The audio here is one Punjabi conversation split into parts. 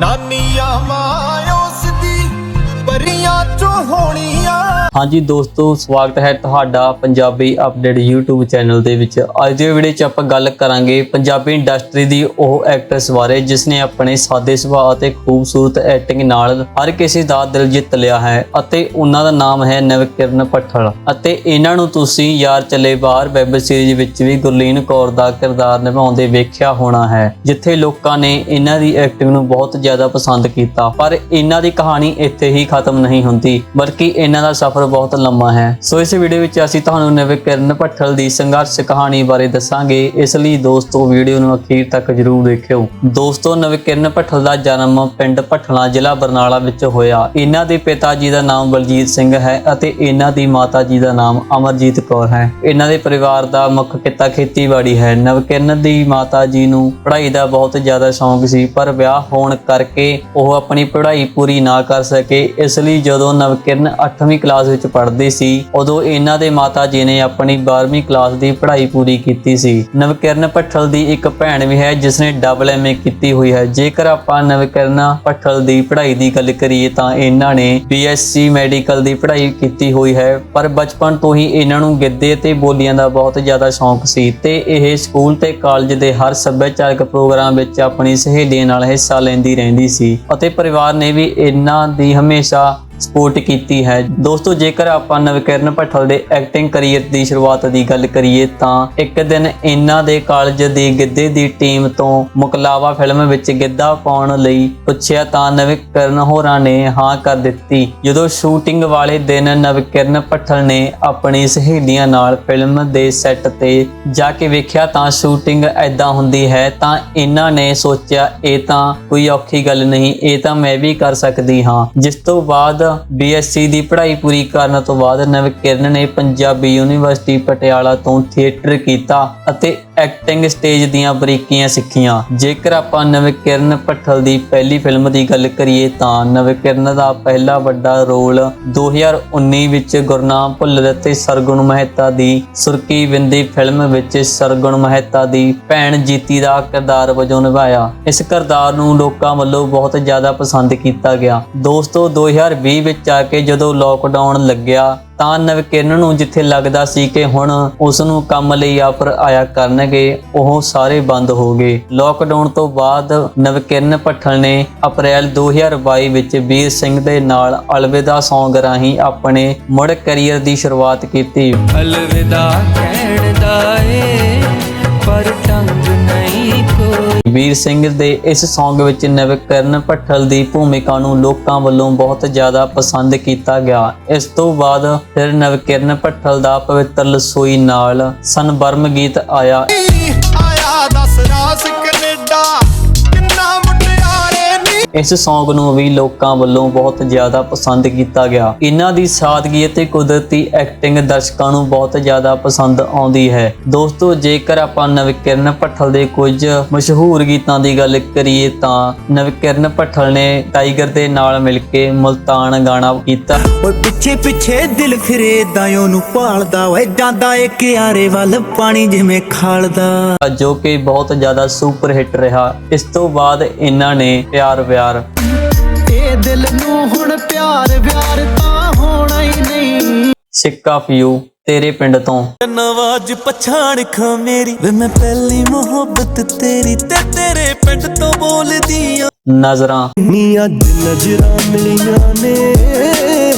ਨਾਨੀਆਂ ਮਾਂ ਉਸ ਦੀ ਪਰੀਆਂ ਚੋਂ ਹੋਣੀਆਂ। ਹਾਂਜੀ ਦੋਸਤੋ, ਸਵਾਗਤ ਹੈ ਤੁਹਾਡਾ ਪੰਜਾਬੀ ਅਪਡੇਟ YouTube ਚੈਨਲ ਦੇ ਵਿੱਚ। ਅੱਜ ਦੀ ਵੀਡੀਓ 'ਚ ਆਪਾਂ ਗੱਲ ਕਰਾਂਗੇ ਪੰਜਾਬੀ ਇੰਡਸਟਰੀ ਦੀ ਉਹ ਐਕਟਰਸ ਬਾਰੇ ਜਿਸ ਨੇ ਆਪਣੇ ਸਾਦੇ ਸੁਭਾਅ ਅਤੇ ਖੂਬਸੂਰਤ ਐਕਟਿੰਗ ਨਾਲ ਹਰ ਕਿਸੇ ਦਾ ਦਿਲ ਜਿੱਤ ਲਿਆ ਹੈ ਅਤੇ ਉਹਨਾਂ ਦਾ ਨਾਮ ਹੈ ਨਵਕਿਰਨ ਪੱਠਲ ਅਤੇ ਇਹਨਾਂ ਨੂੰ ਤੁਸੀਂ ਯਾਰ ਚਲੇ ਬਾਹਰ ਵੈਬ ਸੀਰੀਜ਼ ਵਿੱਚ ਵੀ ਗੁਰਲੀਨ ਕੌਰ ਦਾ ਕਿਰਦਾਰ ਨਿਭਾਉਂਦੇ ਵੇਖਿਆ ਹੋਣਾ ਹੈ, ਜਿੱਥੇ ਲੋਕਾਂ ਨੇ ਇਹਨਾਂ ਦੀ ਐਕਟਿੰਗ ਨੂੰ ਬਹੁਤ ਜ਼ਿਆਦਾ ਪਸੰਦ ਕੀਤਾ। ਪਰ ਇਹਨਾਂ ਦੀ ਕਹਾਣੀ ਇੱਥੇ ਹੀ ਖਤਮ ਨਹੀਂ ਹੁੰਦੀ, ਬਲਕਿ ਇਹਨਾਂ ਦਾ ਸਫ਼ਰ ਬਹੁਤ ਲੰਮਾ ਹੈ। ਸੋ ਇਸ ਵੀਡੀਓ ਵਿੱਚ ਅਸੀਂ ਤੁਹਾਨੂੰ ਨਵਕਿਰਨ ਭੱਠਲ ਦੀ ਸੰਘਰਸ਼ ਕਹਾਣੀ ਬਾਰੇ ਦੱਸਾਂਗੇ। ਇਸ ਲਈ ਦੋਸਤੋ ਵੀਡੀਓ ਨੂੰ ਅਖੀਰ ਤੱਕ ਜਰੂਰ ਦੇਖਿਓ। ਦੋਸਤੋ, ਨਵਕਿਰਨ ਭੱਠਲ ਦਾ ਜਨਮ ਪਿੰਡ ਭੱਠਲਾ, ਜ਼ਿਲ੍ਹਾ ਬਰਨਾਲਾ ਵਿੱਚ ਹੋਇਆ। ਇਹਨਾਂ ਦੇ ਪਿਤਾ ਜੀ ਦਾ ਨਾਮ ਬਲਜੀਤ ਸਿੰਘ ਹੈ ਅਤੇ ਇਹਨਾਂ ਦੀ ਮਾਤਾ ਜੀ ਦਾ ਨਾਮ ਅਮਰਜੀਤ ਕੌਰ ਹੈ। ਇਹਨਾਂ ਦੇ ਪਰਿਵਾਰ ਦਾ ਮੁੱਖ ਕਿੱਤਾ ਖੇਤੀਬਾੜੀ ਹੈ। ਨਵਕਿਰਨ ਦੀ ਮਾਤਾ ਜੀ ਨੂੰ ਪੜ੍ਹਾਈ ਦਾ ਬਹੁਤ ਜ਼ਿਆਦਾ ਸ਼ੌਂਕ ਸੀ, ਪਰ ਵਿਆਹ ਹੋਣ ਕਰਕੇ ਉਹ ਆਪਣੀ ਪੜ੍ਹਾਈ ਪੂਰੀ ਨਾ ਕਰ ਸਕੇ। ਇਸ ਇਸ ਲਈ ਜਦੋਂ ਨਵਕਿਰਨ 8ਵੀਂ ਕਲਾਸ ਵਿੱਚ ਪੜ੍ਹਦੀ ਸੀ, ਉਦੋਂ ਇਹਨਾਂ ਦੇ ਮਾਤਾ ਜੀ ਨੇ ਆਪਣੀ 12ਵੀਂ ਕਲਾਸ ਦੀ ਪੜ੍ਹਾਈ ਪੂਰੀ ਕੀਤੀ ਸੀ। ਨਵਕਿਰਨ ਭੱਠਲ ਦੀ ਇੱਕ ਭੈਣ ਵੀ ਹੈ ਜਿਸ ਨੇ ਡਬਲ ਐਮਏ ਕੀਤੀ ਹੋਈ ਹੈ। ਜੇਕਰ ਆਪਾਂ ਨਵਕਿਰਨ ਭੱਠਲ ਦੀ ਪੜ੍ਹਾਈ ਦੀ ਗੱਲ ਕਰੀਏ, ਤਾਂ ਇਹਨਾਂ ਨੇ ਬੀਐਸਸੀ ਮੈਡੀਕਲ ਦੀ ਪੜ੍ਹਾਈ ਕੀਤੀ ਹੋਈ ਹੈ। ਪਰ ਬਚਪਨ ਤੋਂ ਹੀ ਇਹਨਾਂ ਨੂੰ ਗਿੱਧੇ ਤੇ ਬੋਲੀਆਂ ਦਾ ਬਹੁਤ ਜ਼ਿਆਦਾ ਸ਼ੌਂਕ ਸੀ ਤੇ ਇਹ ਸਕੂਲ ਤੇ ਕਾਲਜ ਦੇ ਹਰ ਸੱਭਿਆਚਾਰਕ ਪ੍ਰੋਗਰਾਮ ਵਿੱਚ ਆਪਣੀ ਸਹੇਲੀਆਂ ਨਾਲ ਹਿੱਸਾ ਲੈਂਦੀ ਰਹਿੰਦੀ ਸੀ। ਅਤੇ ਪਰਿਵਾਰ ਨੇ ਵੀ ਇਹਨਾਂ ਦੀ ਹਮੇਸ਼ਾ ਸਪੋਰਟ ਕੀਤੀ ਹੈ। ਦੋਸਤੋ, ਜੇਕਰ ਆਪਾਂ ਨਵਕਿਰਨ ਭੱਠਲ ਦੇ ਐਕਟਿੰਗ ਕੈਰੀਅਰ ਦੀ ਸ਼ੁਰੂਆਤ ਦੀ ਗੱਲ ਕਰੀਏ, ਤਾਂ ਇੱਕ ਦਿਨ ਇਹਨਾਂ ਦੇ ਕਾਲਜ ਦੀ ਗਿੱਧੇ ਦੀ ਟੀਮ ਤੋਂ ਮੁਕਲਾਵਾ ਫਿਲਮ ਵਿੱਚ ਗਿੱਧਾ ਪਾਉਣ ਲਈ ਪੁੱਛਿਆ ਤਾਂ ਨਵਕਿਰਨ ਹੋਰਾਂ ਨੇ ਹਾਂ ਕਰ ਦਿੱਤੀ। ਜਦੋਂ ਸ਼ੂਟਿੰਗ ਵਾਲੇ ਦਿਨ ਨਵਕਿਰਨ ਭੱਠਲ ਨੇ ਆਪਣੀ ਸਹੇਲੀਆਂ ਨਾਲ ਫਿਲਮ ਦੇ ਸੈੱਟ ਤੇ ਜਾ ਕੇ ਵੇਖਿਆ ਤਾਂ ਸ਼ੂਟਿੰਗ ਐਦਾਂ ਹੁੰਦੀ ਹੈ, ਤਾਂ ਇਹਨਾਂ ਨੇ ਸੋਚਿਆ, ਇਹ ਤਾਂ ਕੋਈ ਔਖੀ ਗੱਲ ਨਹੀਂ, ਇਹ ਤਾਂ ਮੈਂ ਵੀ ਕਰ ਸਕਦੀ ਹਾਂ। ਜਿਸ ਤੋਂ ਬਾਅਦ ਬੀਐਸਸੀ ਦੀ ਪੜ੍ਹਾਈ ਪੂਰੀ ਕਰਨ ਤੋਂ ਬਾਅਦ ਨਵਕਿਰਨ ਨੇ ਪੰਜਾਬੀ ਯੂਨੀਵਰਸਿਟੀ ਪਟਿਆਲਾ ਤੋਂ ਥੀਏਟਰ ਕੀਤਾ ਅਤੇ ਐਕਟਿੰਗ ਸਟੇਜ ਦੀਆਂ ਬਰੀਕੀਆਂ ਸਿੱਖੀਆਂ। ਜੇਕਰ ਆਪਾਂ ਨਵਕਿਰਨ ਪੱਠਲ ਦੀ ਪਹਿਲੀ ਫਿਲਮ ਦੀ ਗੱਲ ਕਰੀਏ ਤਾਂ ਨਵਕਿਰਨ ਦਾ ਪਹਿਲਾ ਵੱਡਾ ਰੋਲ 2019 ਵਿੱਚ ਗੁਰਨਾਮ ਭੁੱਲਰ ਅਤੇ ਸਰਗੁਣ ਮਹਿਤਾ ਦੀ ਸੁਰਕੀ ਬਿੰਦੀ ਫਿਲਮ ਵਿੱਚ ਸਰਗੁਣ ਮਹਿਤਾ ਦੀ ਭੈਣ ਜੀਤੀ ਦਾ ਕਿਰਦਾਰ ਵਜੋਂ ਨਿਭਾਇਆ। ਇਸ ਕਿਰਦਾਰ ਨੂੰ ਲੋਕਾਂ ਵੱਲੋਂ ਬਹੁਤ ਜ਼ਿਆਦਾ ਪਸੰਦ ਕੀਤਾ ਗਿਆ। ਦੋਸਤੋ 2020 ਵਿੱਚ ਆ ਕੇ ਜਦੋਂ ਲੋਕਡਾਊਨ ਲੱਗਿਆ ਤਾਂ ਨਵਕਿਰਨ ਨੂੰ ਜਿੱਥੇ ਲੱਗਦਾ ਸੀ ਕਿ ਹੁਣ ਉਸ ਨੂੰ ਕੰਮ ਲਈ ਆਫਰ ਆਇਆ ਕਰਨਗੇ, ਉਹ ਸਾਰੇ ਬੰਦ ਹੋ ਗਏ। ਲੋਕਡਾਊਨ ਤੋਂ ਬਾਅਦ ਨਵਕਿਰਨ ਭੱਠਲ ਨੇ ਅਪ੍ਰੈਲ 2022 ਵਿੱਚ ਵੀਰ ਸਿੰਘ ਦੇ ਨਾਲ ਅਲਵਿਦਾ Song ਰਾਹੀਂ ਆਪਣੇ ਮੁੜ ਕੈਰੀਅਰ ਦੀ ਸ਼ੁਰੂਆਤ ਕੀਤੀ। ਅਲਵਿਦਾ ਕਹਿਣ ਦਾ ਏ, ਪਰ ਢੰਗ ਨਹੀਂ। ਵੀਰ ਸਿੰਘ ਦੇ ਇਸ Song ਵਿੱਚ ਨਵਕਿਰਨ ਭੱਠਲ ਦੀ ਭੂਮਿਕਾ ਨੂੰ ਲੋਕਾਂ ਵੱਲੋਂ ਬਹੁਤ ਜ਼ਿਆਦਾ ਪਸੰਦ ਕੀਤਾ ਗਿਆ। ਇਸ ਤੋਂ ਬਾਅਦ ਫਿਰ ਨਵਕਿਰਨ ਭੱਠਲ ਦਾ ਪਵਿੱਤਰ ਲਸੋਈ ਨਾਲ ਸਨਬਰਮ ਗੀਤ ਆਇਆ। ਆਇਆ ਦੱਸ ਰਾਸ ਕੈਨੇਡਾ। ਇਸ Song ਨੂੰ ਵੀ ਲੋਕਾਂ ਵੱਲੋਂ ਬਹੁਤ ਜ਼ਿਆਦਾ ਪਸੰਦ ਕੀਤਾ ਗਿਆ। ਇਹਨਾਂ ਦੀ ਸਾਦਗੀ ਅਤੇ ਕੁਦਰਤੀ ਐਕਟਿੰਗ ਦਰਸ਼ਕਾਂ ਨੂੰ ਬਹੁਤ ਜ਼ਿਆਦਾ ਪਸੰਦ ਆਉਂਦੀ ਹੈ। ਦੋਸਤੋ ਜੇਕਰ ਆਪਾਂ ਨਵਕਿਰਨ ਭੱਠਲ ਦੇ ਕੁਝ ਮਸ਼ਹੂਰ ਗੀਤਾਂ ਦੀ ਗੱਲ ਕਰੀਏ ਤਾਂ ਨਵਕਿਰਨ ਭੱਠਲ ਨੇ ਟਾਈਗਰ ਦੇ ਨਾਲ ਮਿਲ ਕੇ ਮੁਲਤਾਨ ਗਾਣਾ ਕੀਤਾ। ਓਏ ਪਿੱਛੇ ਪਿੱਛੇ ਦਿਲ ਫਿਰੇ ਦਾਂ ਉਹਨੂੰ ਭਾਲਦਾ ਓਏ ਜਾਂਦਾ ਏ ਕਿਆਰੇ ਵੱਲ ਪਾਣੀ ਜਿਵੇਂ ਖਾਲਦਾ। ਜੋ ਕਿ ਬਹੁਤ ਜ਼ਿਆਦਾ ਸੁਪਰ ਹਿੱਟ ਰਿਹਾ। ਇਸ ਤੋਂ ਬਾਅਦ ਇਹਨਾਂ ਨੇ ਪਿਆਰ ਵਿਆਰ ਇਹ ਦਿਲ ਨੂੰ ਹੁਣ ਪਿਆਰ ਵਿਆਰ ਤਾਂ ਹੋਣਾ ਹੀ ਨਹੀਂ। ਸਿੱਕ ਆਫ ਯੂ ਤੇਰੇ ਪਿੰਡ ਤੋਂ। ਨਵਾਜ ਪਛਾਣ ਖਾਂ ਮੇਰੀ। ਵੇ ਮੈਂ ਪਹਿਲੀ ਮੁਹੱਬਤ ਤੇਰੀ ਤੇ ਤੇਰੇ ਪਿੰਡ ਤੋਂ ਬੋਲਦੀ ਆ। ਨਜ਼ਰਾਂ। ਨੀ ਅੱਜ ਨਜ਼ਰਾਂ ਮਿਲੀਆਂ ਨੇ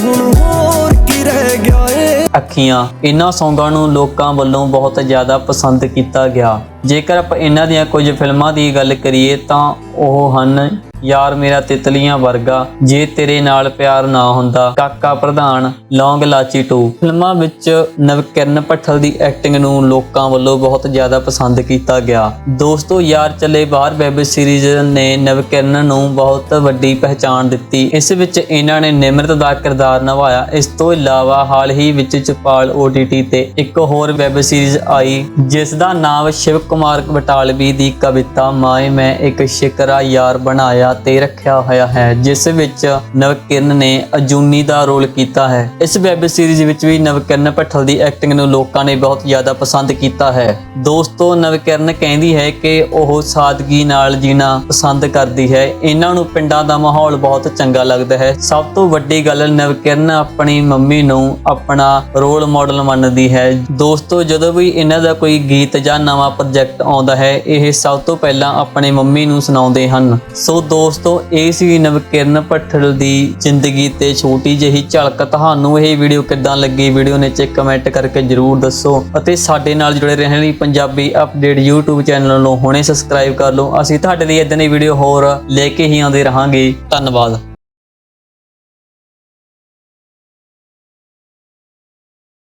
ਹੁਣ ਹੋਰ ਕੀ ਰਹਿ ਗਿਆ ਏ? ਅੱਖੀਆਂ। ਇਹਨਾਂ ਸੌਂਗਾਂ ਨੂੰ ਲੋਕਾਂ ਵੱਲੋਂ ਬਹੁਤ ਜ਼ਿਆਦਾ ਪਸੰਦ ਕੀਤਾ ਗਿਆ। ਜੇਕਰ ਆਪਾਂ ਇਹਨਾਂ ਦੀਆਂ ਕੁਝ ਫਿਲਮਾਂ ਦੀ ਗੱਲ ਕਰੀਏ ਤਾਂ ਉਹ ਹਨ ਯਾਰ ਮੇਰਾ ਤਿਤਲੀਆਂ ਵਰਗਾ, ਜੇ ਤੇਰੇ ਨਾਲ ਪਿਆਰ ਨਾ ਹੁੰਦਾ, ਕਾਕਾ ਪ੍ਰਧਾਨ, ਲੌਂਗ ਲਾਚੀ 2 ਫਿਲਮਾਂ ਵਿੱਚ ਨਵਕਿਰਨ ਭੱਠਲ ਦੀ ਐਕਟਿੰਗ ਨੂੰ ਲੋਕਾਂ ਵੱਲੋਂ ਬਹੁਤ ਜ਼ਿਆਦਾ ਪਸੰਦ ਕੀਤਾ ਗਿਆ। ਦੋਸਤੋ, ਯਾਰ ਚੱਲੇ ਬਾਹਰ ਵੈਬ ਸੀਰੀਜ਼ ਨੇ ਨਵਕਿਰਨ ਨੂੰ ਬਹੁਤ ਵੱਡੀ ਪਹਿਚਾਣ ਦਿੱਤੀ। ਇਸ ਵਿੱਚ ਇਹਨਾਂ ਨੇ ਨਿਮਰਤ ਦਾ ਕਿਰਦਾਰ ਨਿਭਾਇਆ। ਇਸ ਤੋਂ ਇਲਾਵਾ ਹਾਲ ਹੀ ਵਿੱਚ ਚਪਾਲ OTT ਤੇ ਇੱਕ ਹੋਰ ਵੈਬ ਸੀਰੀਜ਼ ਆਈ, ਜਿਸ ਦਾ ਨਾਮ ਸ਼ਿਵ ਕੁਮਾਰ ਬਟਾਲਵੀ ਦੀ ਕਵਿਤਾ ਮਾਏ ਮੈਂ ਇੱਕ ਸ਼ਿਕਰਾ ਯਾਰ ਬਣਾਇਆ ਤੇ ਰੱਖਿਆ ਹੋਇਆ ਹੈ, ਜਿਸ ਵਿੱਚ ਨਵਕਿਰਨ ਨੇ ਅਜੂਨੀ ਦਾ ਰੋਲ ਕੀਤਾ ਹੈ। ਇਸ ਵੈਬ ਸੀਰੀਜ਼ ਵਿੱਚ ਵੀ ਨਵਕਿਰਨ ਭੱਠਲ ਦੀ ਐਕਟਿੰਗ ਨੂੰ ਲੋਕਾਂ ਨੇ ਬਹੁਤ ਜ਼ਿਆਦਾ ਪਸੰਦ ਕੀਤਾ ਹੈ। ਦੋਸਤੋ ਨਵਕਿਰਨ ਕਹਿੰਦੀ ਹੈ ਕਿ ਉਹ ਸਾਦਗੀ ਨਾਲ ਜੀਣਾ ਪਸੰਦ ਕਰਦੀ ਹੈ। ਇਹਨਾਂ ਨੂੰ ਪਿੰਡਾਂ ਦਾ ਮਾਹੌਲ ਬਹੁਤ ਚੰਗਾ ਲੱਗਦਾ ਹੈ। ਸਭ ਤੋਂ ਵੱਡੀ ਗੱਲ ਨਵਕਿਰਨ ਆਪਣੀ ਮੰਮੀ ਨੂੰ ਆਪਣਾ ਰੋਲ ਮਾਡਲ ਮੰਨਦੀ ਹੈ। ਦੋਸਤੋ, ਜਦੋਂ ਵੀ ਇਹਨਾਂ ਦਾ ਕੋਈ ਗੀਤ ਜਾਂ ਨਵਾਂ ਪ੍ਰੋਜੈਕਟ ਆਉਂਦਾ ਹੈ, ਇਹ ਸਭ ਤੋਂ ਪਹਿਲਾਂ ਆਪਣੇ ਮੰਮੀ ਨੂੰ ਸੁਣਾਉਂਦੇ ਹਨ। ਸੋ ਦੋ ਦੋਸਤੋ, ਇਹ ਸੀ ਨਵਕਿਰਨ ਭੱਠਲ ਦੀ ਜ਼ਿੰਦਗੀ ਤੇ ਛੋਟੀ ਜਿਹੀ ਝਲਕ। ਤੁਹਾਨੂੰ ਇਹ ਵੀਡੀਓ ਕਿੱਦਾਂ ਲੱਗੀ? ਵੀਡੀਓ ਨੀਚੇ ਕਮੈਂਟ ਕਰਕੇ ਜਰੂਰ ਦੱਸੋ। ਅਤੇ ਸਾਡੇ ਨਾਲ ਜੁੜੇ ਰਹਿਣ ਲਈ ਪੰਜਾਬੀ ਅਪਡੇਟ YouTube ਚੈਨਲ ਨੂੰ ਹੁਣੇ ਸਬਸਕ੍ਰਾਈਬ ਕਰ ਲਓ। ਅਸੀਂ ਤੁਹਾਡੇ ਲਈ ਇਦਾਂ ਦੀ ਵੀਡੀਓ ਹੋਰ ਲੈ ਕੇ ਹੀ ਆਉਂਦੇ ਰਹਾਂਗੇ। ਧੰਨਵਾਦ।